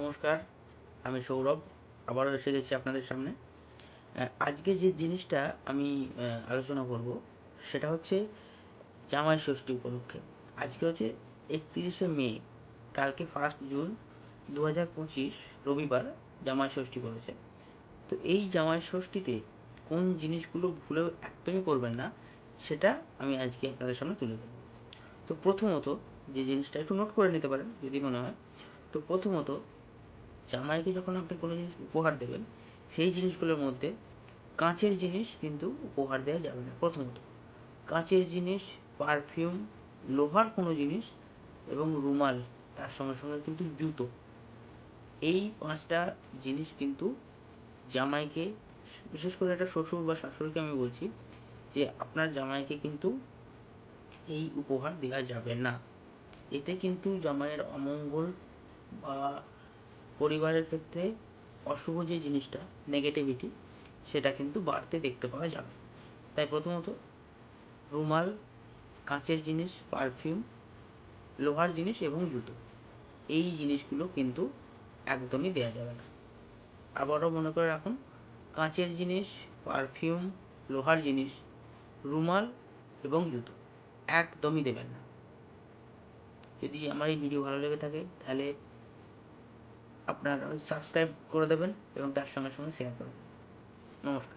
নমস্কার, আমি সৌরভ, আবারও এসে গেছি আপনাদের সামনে। আজকে যে জিনিসটা আমি আলোচনা করব, সেটা হচ্ছে জামাই ষষ্ঠী উপলক্ষে। আজকে হচ্ছে একত্রিশে মে, কালকে ফার্স্ট জুন দু হাজার পঁচিশ, রবিবার জামাই ষষ্ঠী পড়েছে। তো এই জামাই ষষ্ঠীতে কোন জিনিসগুলো ভুলেও একদমই করবেন না, সেটা আমি আজকে আপনাদের সামনে তুলে ধরবো। তো প্রথমত যে জিনিসটা একটু নোট করে নিতে পারেন, যদি মনে হয়। তো প্রথমত জামাইকে যখন আপনি কোনো জিনিস উপহার দেবেন, সেই জিনিসগুলোর মধ্যে কাঁচের জিনিস কিন্তু উপহার দেওয়া যাবে না। প্রথমত, কাঁচের জিনিস পারফিউম লোহার কোনো জিনিস এবং রুমাল, তার সঙ্গে সঙ্গে কিন্তু জুতো, এই পাঁচটা জিনিস কিন্তু জামাইকে, বিশেষ করে একটা শ্বশুর বা শাশুড়িকে আমি বলছি যে, আপনার জামাইকে কিন্তু এই উপহার দেওয়া যাবে না। এতে কিন্তু জামাইয়ের অমঙ্গল বা পরিবারের ক্ষেত্রে অশুভ যে জিনিসটা নেগেটিভিটি সেটা কিন্তু বাড়তে দেখতে পাওয়া যাবে। তাই প্রথমত, রুমাল, কাঁচের জিনিস পারফিউম লোহার জিনিস এবং জুতো, এই জিনিসগুলো কিন্তু একদমই দেওয়া যাবে না। আবারও মনে করে রাখুন, কাঁচের জিনিস পারফিউম লোহার জিনিস, রুমাল এবং জুতো একদমই দেবেন না। যদি আমার এই ভিডিও ভালো লেগে থাকে, তাহলে আপনারা সাবস্ক্রাইব করে দেবেন এবং তার সঙ্গে সঙ্গে শেয়ার করে দেবেন। নমস্কার।